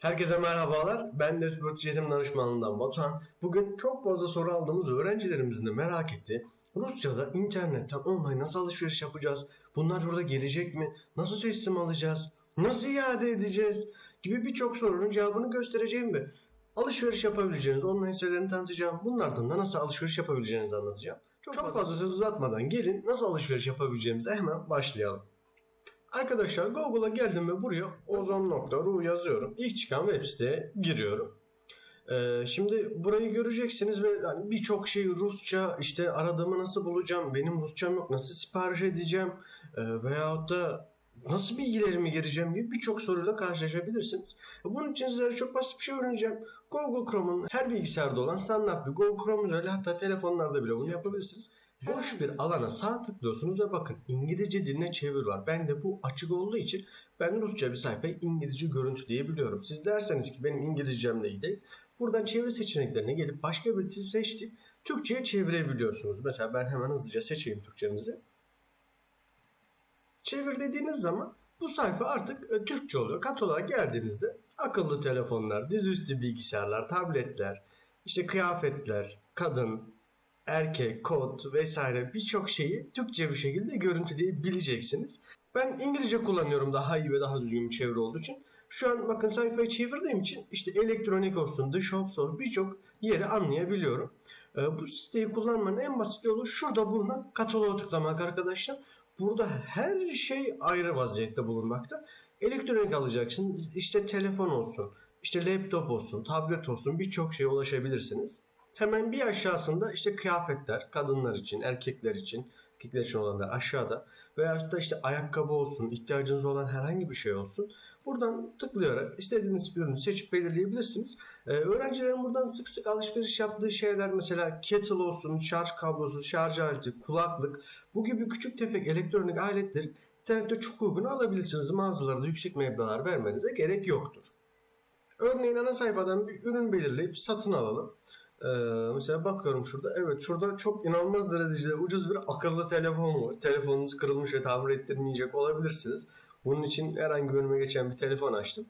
Herkese merhabalar. Ben de Spor Eğitim Danışmanlığından Batuhan. Bugün çok fazla soru aldığımız öğrencilerimizin de merak ettiği Rusya'da internetten online nasıl alışveriş yapacağız? Bunlar burada gelecek mi? Nasıl teslim alacağız? Nasıl iade edeceğiz? Gibi birçok sorunun cevabını göstereceğim ve alışveriş yapabileceğiniz online sitelerini tanıtacağım. Bunlardan da nasıl alışveriş yapabileceğinizi anlatacağım. Çok, fazla söz uzatmadan gelin nasıl alışveriş yapabileceğimize hemen başlayalım. Arkadaşlar Google'a geldim ve buraya ozon.ru yazıyorum. İlk çıkan web siteye giriyorum. Ee, şimdi burayı göreceksiniz ve hani birçok şey Rusça işte aradığımı nasıl bulacağım benim Rusçam yok nasıl sipariş edeceğim ee, veyahut da nasıl bilgilerimi gireceğim gibi birçok soruyla karşılaşabilirsiniz. Bunun için sizlere çok basit bir şey öğreneceğim. Google Chrome'un her bilgisayarda olan standart bir Google Chrome özelliği hatta telefonlarda bile bunu yapabilirsiniz. Boş bir alana sağ tıklıyorsunuz ve bakın İngilizce diline çevir var. Ben de bu açık olduğu için ben Rusça bir sayfayı İngilizce görüntüleyebiliyorum. Siz derseniz ki benim İngilizcem de iyi değil. Buradan çeviri seçeneklerine gelip başka bir dil seçti. Türkçe'ye çevirebiliyorsunuz. Mesela ben hemen hızlıca seçeyim Türkçemizi. Çevir dediğiniz zaman bu sayfa artık e, Türkçe oluyor. Kataloğa geldiğinizde akıllı telefonlar, dizüstü bilgisayarlar, tabletler, işte kıyafetler, kadın, erkek, kod vesaire birçok şeyi Türkçe bir şekilde görüntüleyebileceksiniz. Ben İngilizce kullanıyorum daha iyi ve daha düzgün bir çeviri olduğu için. Şu an bakın sayfayı çevirdiğim için işte elektronik olsun, dış shops olsun birçok yeri anlayabiliyorum. Ee, bu siteyi kullanmanın en basit yolu şurada bulunan kataloğa tıklamak arkadaşlar. Burada her şey ayrı vaziyette bulunmakta. Elektronik alacaksınız. İşte telefon olsun, işte laptop olsun, tablet olsun birçok şeye ulaşabilirsiniz. Hemen bir aşağısında işte kıyafetler kadınlar için, erkekler için, erkekler için olanlar aşağıda veya da işte ayakkabı olsun, ihtiyacınız olan herhangi bir şey olsun. Buradan tıklayarak istediğiniz ürünü seçip belirleyebilirsiniz. Ee, öğrencilerin buradan sık sık alışveriş yaptığı şeyler mesela kettle olsun, şarj kablosu, şarj aleti, kulaklık bu gibi küçük tefek elektronik aletleri internette çok uygun alabilirsiniz. Mağazalarda yüksek meblağlar vermenize gerek yoktur. Örneğin ana sayfadan bir ürün belirleyip satın alalım. Ee, mesela bakıyorum şurada. Evet şurada çok inanılmaz derecede ucuz bir akıllı telefon var. Telefonunuz kırılmış ve tamir ettirmeyecek olabilirsiniz. Bunun için herhangi bir önüme geçen bir telefon açtım.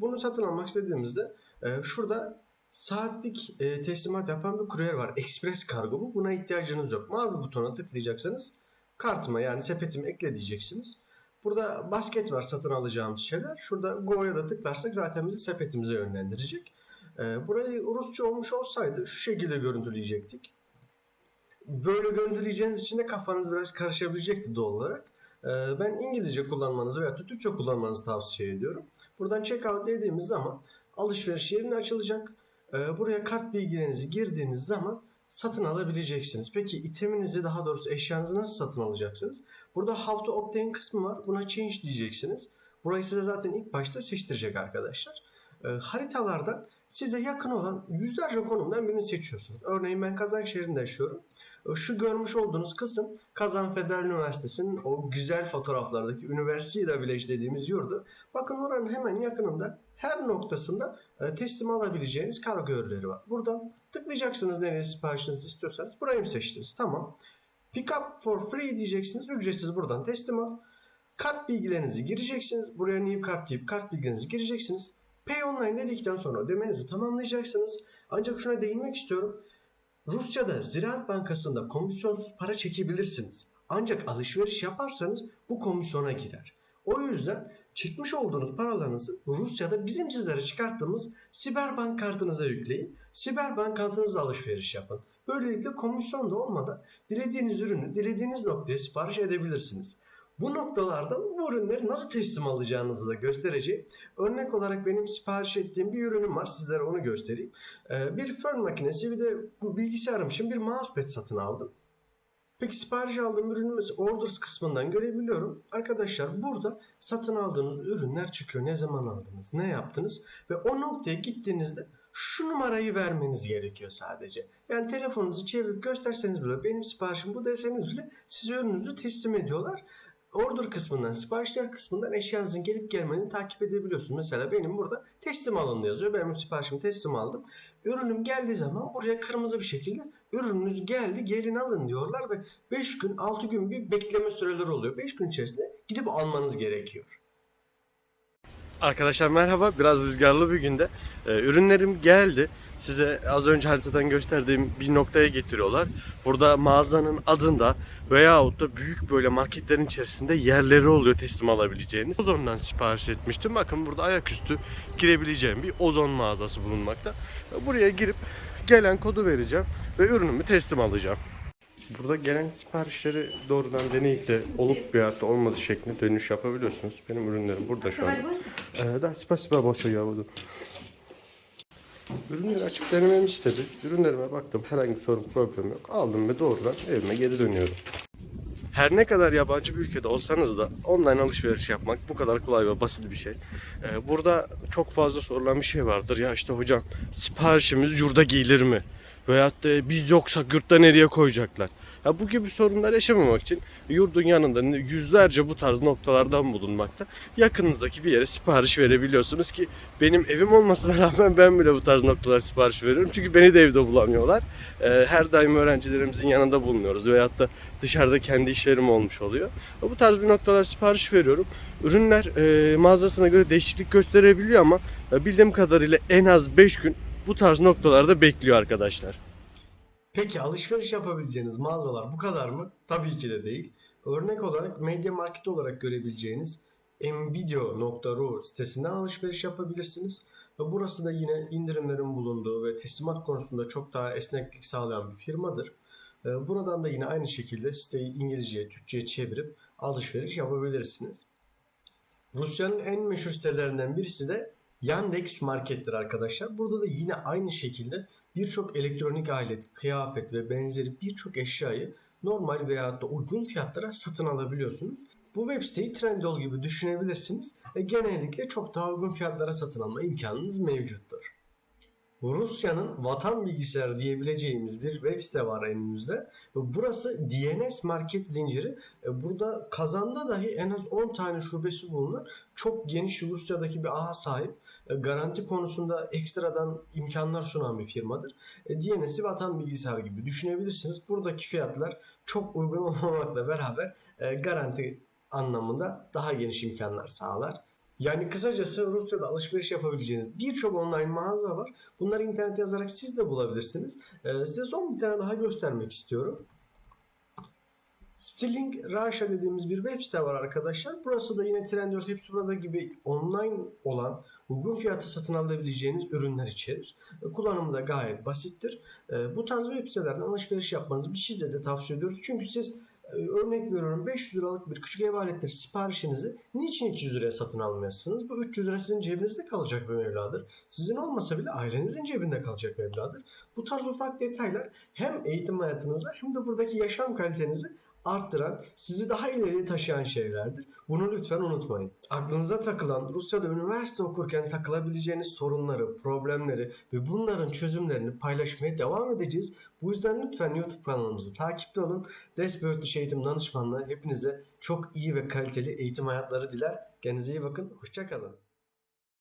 Bunu satın almak istediğimizde e, şurada saatlik e, teslimat yapan bir kuryer var. Express kargo bu. Buna ihtiyacınız yok. Mavi butona tıklayacaksanız kartıma yani sepetime ekle diyeceksiniz. Burada basket var satın alacağımız şeyler. Şurada Go'ya da tıklarsak zaten bizi sepetimize yönlendirecek. Ee, burayı Rusça olmuş olsaydı şu şekilde görüntüleyecektik. Böyle görüntüleyeceğiniz için de kafanız biraz karışabilecekti doğal olarak. Ee, ben İngilizce kullanmanızı veya Türkçe kullanmanızı tavsiye ediyorum. Buradan checkout dediğimiz zaman alışveriş yerine açılacak. Ee, buraya kart bilgilerinizi girdiğiniz zaman satın alabileceksiniz. Peki iteminizi daha doğrusu eşyanızı nasıl satın alacaksınız? Burada how to obtain kısmı var. Buna change diyeceksiniz. Burayı size zaten ilk başta seçtirecek arkadaşlar. Haritalardan size yakın olan yüzlerce konumdan birini seçiyorsunuz. Örneğin ben Kazan şehrinde yaşıyorum. Ee, Şu görmüş olduğunuz kısım Kazan Federal Üniversitesi'nin o güzel fotoğraflardaki Üniversite Village dediğimiz yurdu. Bakın oranın hemen yakınında her noktasında e, teslim alabileceğiniz kargo yolları var. Buradan tıklayacaksınız nereye siparişinizi istiyorsanız. Burayı mı seçtiniz? Tamam. Pick up for free diyeceksiniz. Ücretsiz buradan teslim al. Kart bilgilerinizi gireceksiniz. Buraya new kart deyip kart bilgilerinizi gireceksiniz. Pay online dedikten sonra ödemenizi tamamlayacaksınız. Ancak şuna değinmek istiyorum. Rusya'da Ziraat Bankası'nda komisyonsuz para çekebilirsiniz. Ancak alışveriş yaparsanız bu komisyona girer. O yüzden çekmiş olduğunuz paralarınızı Rusya'da bizim sizlere çıkarttığımız Siberbank kartınıza yükleyin. Siberbank kartınızla alışveriş yapın. Böylelikle komisyon da olmadan dilediğiniz ürünü dilediğiniz noktaya sipariş edebilirsiniz. Bu noktalarda bu ürünleri nasıl teslim alacağınızı da göstereceğim. Örnek olarak benim sipariş ettiğim bir ürünüm var. Sizlere onu göstereyim. Ee, bir fön makinesi bir de bilgisayarım için bir mousepad satın aldım. Peki sipariş aldığım ürünü mesela orders kısmından görebiliyorum. Arkadaşlar burada satın aldığınız ürünler çıkıyor. Ne zaman aldınız, ne yaptınız ve o noktaya gittiğinizde şu numarayı vermeniz gerekiyor sadece. Yani telefonunuzu çevirip gösterseniz bile benim siparişim bu deseniz bile size ürününüzü teslim ediyorlar. Order kısmından, siparişler kısmından eşyanızın gelip gelmediğini takip edebiliyorsunuz. Mesela benim burada teslim alındı yazıyor. Ben siparişimi teslim aldım. Ürünüm geldiği zaman buraya kırmızı bir şekilde ürününüz geldi gelin alın diyorlar ve 5 gün 6 gün bir bekleme süreleri oluyor. 5 gün içerisinde gidip almanız gerekiyor. Arkadaşlar merhaba. Biraz rüzgarlı bir günde. Ee, ürünlerim geldi. Size az önce haritadan gösterdiğim bir noktaya getiriyorlar. Burada mağazanın adında veyahut da büyük böyle marketlerin içerisinde yerleri oluyor teslim alabileceğiniz. Ozon'dan sipariş etmiştim. Bakın burada ayaküstü girebileceğim bir ozon mağazası bulunmakta. Buraya girip gelen kodu vereceğim ve ürünümü teslim alacağım. Burada gelen siparişleri doğrudan deneyip de olup veyahut da olmadığı şeklinde dönüş yapabiliyorsunuz. Benim ürünlerim burada şu an. Ee, daha sipariş sipariş boşa ya burada. Ürünleri açıp denememi istedi. Ürünlerime baktım herhangi bir sorun problem yok. Aldım ve doğrudan evime geri dönüyorum. Her ne kadar yabancı bir ülkede olsanız da online alışveriş yapmak bu kadar kolay ve basit bir şey. Ee, burada çok fazla sorulan bir şey vardır. Ya işte hocam siparişimiz yurda giyilir mi? Veyahut da biz yoksak yurtta nereye koyacaklar? Ya bu gibi sorunlar yaşamamak için yurdun yanında yüzlerce bu tarz noktalardan bulunmakta. Yakınınızdaki bir yere sipariş verebiliyorsunuz ki benim evim olmasına rağmen ben bile bu tarz noktalara sipariş veriyorum. Çünkü beni de evde bulamıyorlar. Ee, her daim öğrencilerimizin yanında bulunuyoruz veyahut da dışarıda kendi işlerim olmuş oluyor. Bu tarz bir noktalara sipariş veriyorum. Ürünler e, mağazasına göre değişiklik gösterebiliyor ama e, bildiğim kadarıyla en az 5 gün bu tarz noktalarda bekliyor arkadaşlar. Peki alışveriş yapabileceğiniz mağazalar bu kadar mı? Tabii ki de değil. Örnek olarak Media Market olarak görebileceğiniz nvidio.ru sitesinden alışveriş yapabilirsiniz. Ve burası da yine indirimlerin bulunduğu ve teslimat konusunda çok daha esneklik sağlayan bir firmadır. Ee, Buradan da yine aynı şekilde siteyi İngilizceye, Türkçe'ye çevirip alışveriş yapabilirsiniz. Rusya'nın en meşhur sitelerinden birisi de Yandex Market'tir arkadaşlar. Burada da yine aynı şekilde birçok elektronik alet, kıyafet ve benzeri birçok eşyayı normal veya da uygun fiyatlara satın alabiliyorsunuz. Bu web siteyi Trendyol gibi düşünebilirsiniz. ve genellikle çok daha uygun fiyatlara satın alma imkanınız mevcuttur. Rusya'nın vatan bilgisayarı diyebileceğimiz bir web site var elimizde. Burası DNS market zinciri. E, Burada kazanda dahi en az 10 tane şubesi bulunan çok geniş Rusya'daki bir ağa sahip. E, Garanti konusunda ekstradan imkanlar sunan bir firmadır. E, DNS'i vatan bilgisayarı gibi düşünebilirsiniz. Buradaki fiyatlar çok uygun olmamakla beraber garanti anlamında daha geniş imkanlar sağlar. Yani kısacası Rusya'da alışveriş yapabileceğiniz birçok online mağaza var. Bunları internete yazarak siz de bulabilirsiniz. Ee, size son bir tane daha göstermek istiyorum. Stilling Russia dediğimiz bir web site var arkadaşlar. Burası da yine Trendyol hepsi burada gibi online olan uygun fiyata satın alabileceğiniz ürünler içerir. E, Kullanımı da gayet basittir. E, Bu tarz web sitelerden alışveriş yapmanızı bir şiddetle tavsiye ediyoruz. Çünkü siz örnek veriyorum 500 liralık bir küçük ev aletleri siparişinizi niçin 200 liraya satın almıyorsunuz? Bu 300 lira sizin cebinizde kalacak bir mevladır. Sizin olmasa bile ailenizin cebinde kalacak mevladır. Bu tarz ufak detaylar hem eğitim hayatınızda hem de buradaki yaşam kalitenizi arttıran, sizi daha ileriye taşıyan şeylerdir. Bunu lütfen unutmayın. Aklınıza takılan, Rusya'da üniversite okurken takılabileceğiniz sorunları, problemleri ve bunların çözümlerini paylaşmaya devam edeceğiz. Bu yüzden lütfen YouTube kanalımızı takipte olun. Desperate Eğitim Danışmanlığı hepinize çok iyi ve kaliteli eğitim hayatları diler. Kendinize iyi bakın. Hoşçakalın.